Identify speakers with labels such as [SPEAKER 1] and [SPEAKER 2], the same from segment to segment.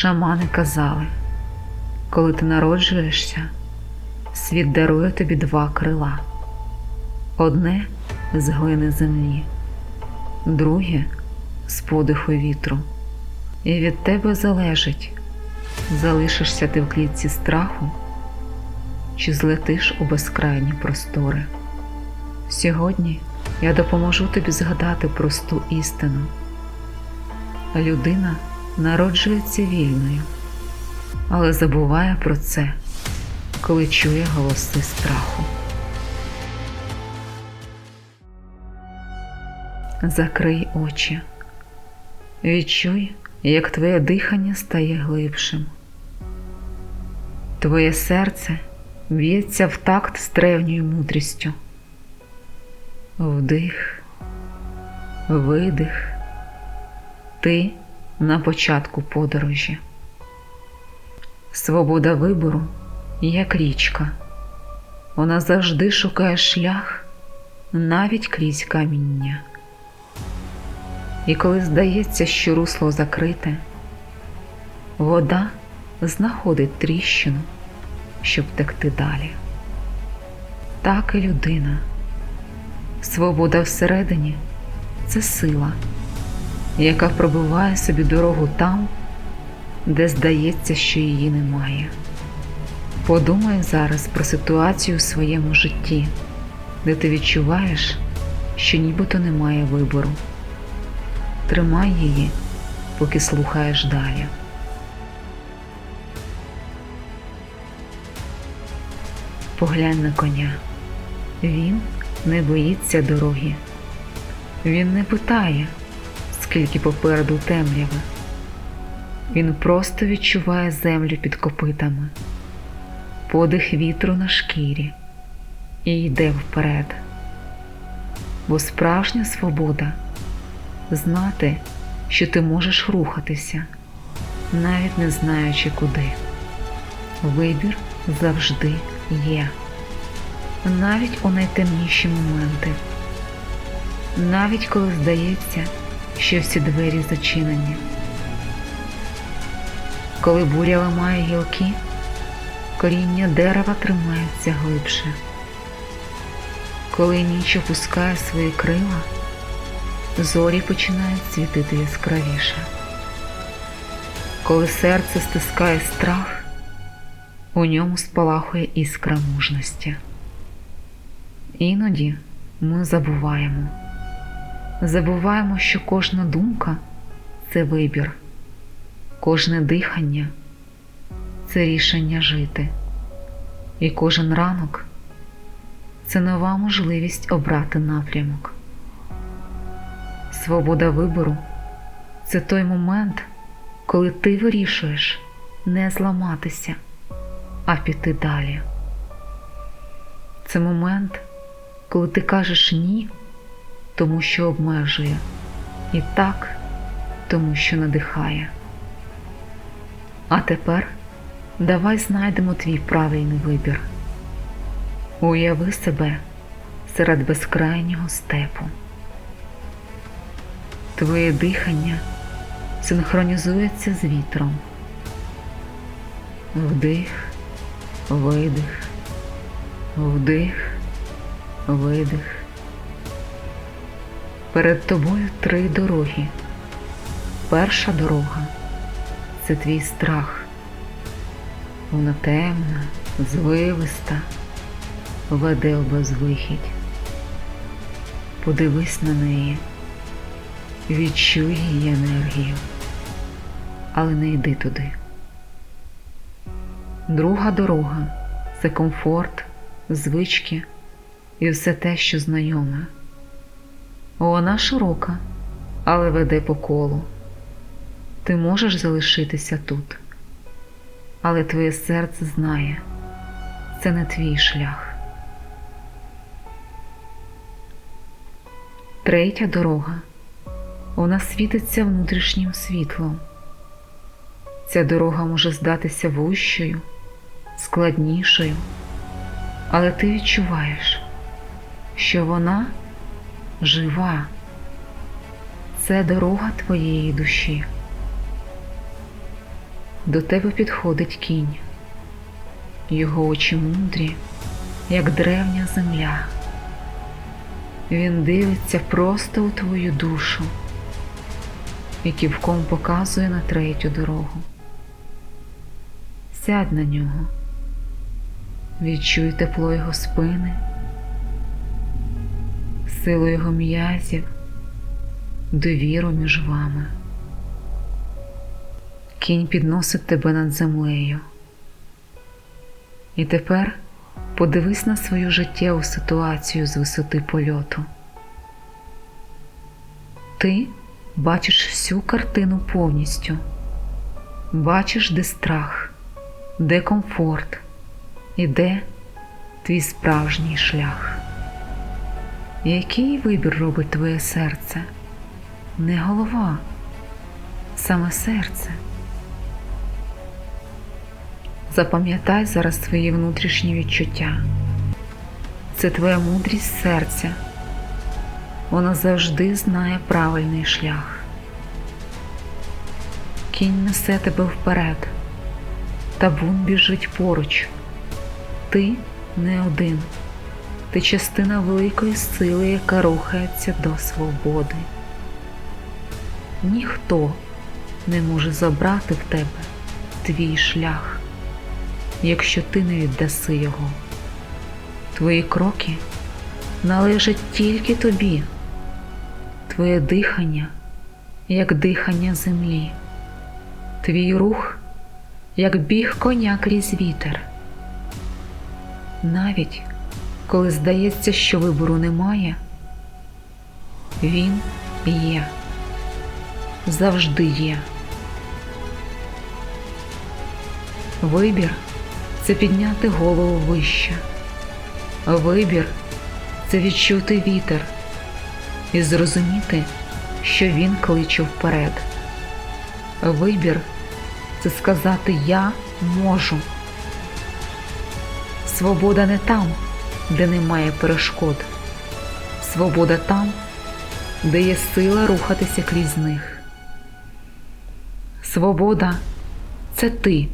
[SPEAKER 1] Шамани казали, коли ти народжуєшся, світ дарує тобі два крила. Одне з глини землі, друге з подиху вітру. І від тебе залежить, залишишся ти в клітці страху, чи злетиш у безкрайні простори. Сьогодні я допоможу тобі згадати просту істину. Людина народжується вільною, але забуває про це, коли чує голоси страху. Закрий очі, відчуй, як твоє дихання стає глибшим. Твоє серце б'ється в такт з древньою мудрістю. Вдих, видих, ти на початку подорожі. Свобода вибору як річка. Вона завжди шукає шлях навіть крізь каміння. І коли здається, що русло закрите, вода знаходить тріщину, щоб текти далі. Так і людина. Свобода всередині це сила, яка пробиває собі дорогу там, де здається, що її немає. Подумай зараз про ситуацію у своєму житті, де ти відчуваєш, що нібито немає вибору. Тримай її, поки слухаєш далі. Поглянь на коня. Він не боїться дороги. Він не питає, скільки попереду темряви. Він просто відчуває землю під копитами, подих вітру на шкірі і йде вперед. Бо справжня свобода знати, що ти можеш рухатися, навіть не знаючи куди. Вибір завжди є, навіть у найтемніші моменти, навіть коли здається, що всі двері зачинені. Коли буря ламає гілки, коріння дерева тримається глибше. Коли ніч опускає свої крила, зорі починають світити яскравіше. Коли серце стискає страх, у ньому спалахує іскра мужності. Іноді ми забуваємо. Забуваємо, що кожна думка це вибір, кожне дихання це рішення жити, і кожен ранок це нова можливість обрати напрямок. Свобода вибору це той момент, коли ти вирішуєш не зламатися, а піти далі. Це момент, коли ти кажеш ні, тому що обмежує, і так, тому що надихає. А тепер давай знайдемо твій правильний вибір. Уяви себе серед безкрайнього степу. Твоє дихання синхронізується з вітром. Вдих, видих, вдих, видих. Перед тобою три дороги. Перша дорога це твій страх. Вона темна, звивиста, веде в безвихідь. Подивись на неї. Відчуй її енергію, але не йди туди. Друга дорога це комфорт, звички і все те, що знайоме. Вона широка, але веде по колу. Ти можеш залишитися тут, але твоє серце знає, це не твій шлях. Третя дорога вона світиться внутрішнім світлом. Ця дорога може здатися вущою, складнішою, але ти відчуваєш, що вона жива. Це дорога твоєї душі. До тебе підходить кінь. Його очі мудрі, як древня земля. Він дивиться просто у твою душу і ківком показує на третю дорогу. Сядь на нього, відчуй тепло його спини, силу його м'язів, довіру між вами. Кінь підносить тебе над землею. І тепер подивись на свою життєву ситуацію з висоти польоту. Ти бачиш всю картину повністю, бачиш, де страх, де комфорт і де твій справжній шлях. Який вибір робить твоє серце? Не голова, саме серце. Запам'ятай зараз свої внутрішні відчуття. Це твоя мудрість серця. Вона завжди знає правильний шлях. Кінь несе тебе вперед, табун біжить поруч. Ти не один, ти частина великої сили, яка рухається до свободи. Ніхто не може забрати в тебе твій шлях, якщо ти не віддаси його. Твої кроки належать тільки тобі, твоє дихання, як дихання землі, твій рух, як біг коня крізь вітер. Навіть коли здається, що вибору немає, він є, завжди є. Вибір це підняти голову вище. Вибір це відчути вітер і зрозуміти, що він кличе вперед. Вибір це сказати Я можу. Свобода не там, де немає перешкод. Свобода там, де є сила рухатися крізь них. Свобода це ти,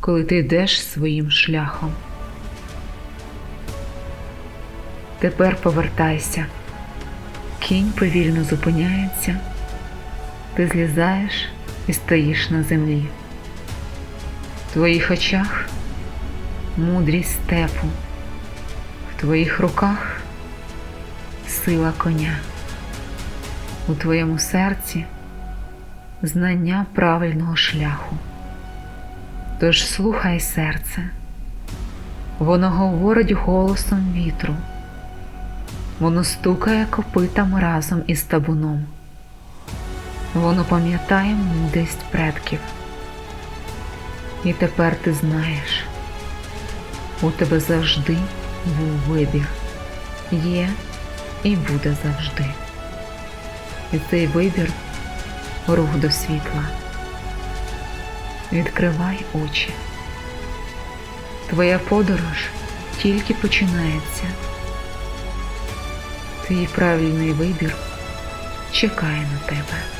[SPEAKER 1] коли ти йдеш своїм шляхом. Тепер повертайся. Кінь повільно зупиняється, ти злізаєш і стоїш на землі. В твоїх очах мудрість степу, в твоїх руках сила коня, у твоєму серці знання правильного шляху. Тож слухай серце, воно говорить голосом вітру. Воно стукає копитами разом із табуном. Воно пам'ятає мудрість предків. І тепер ти знаєш, у тебе завжди був вибір, є і буде завжди. І цей вибір рух до світла. Відкривай очі. Твоя подорож тільки починається. Твій правильний вибір чекає на тебе.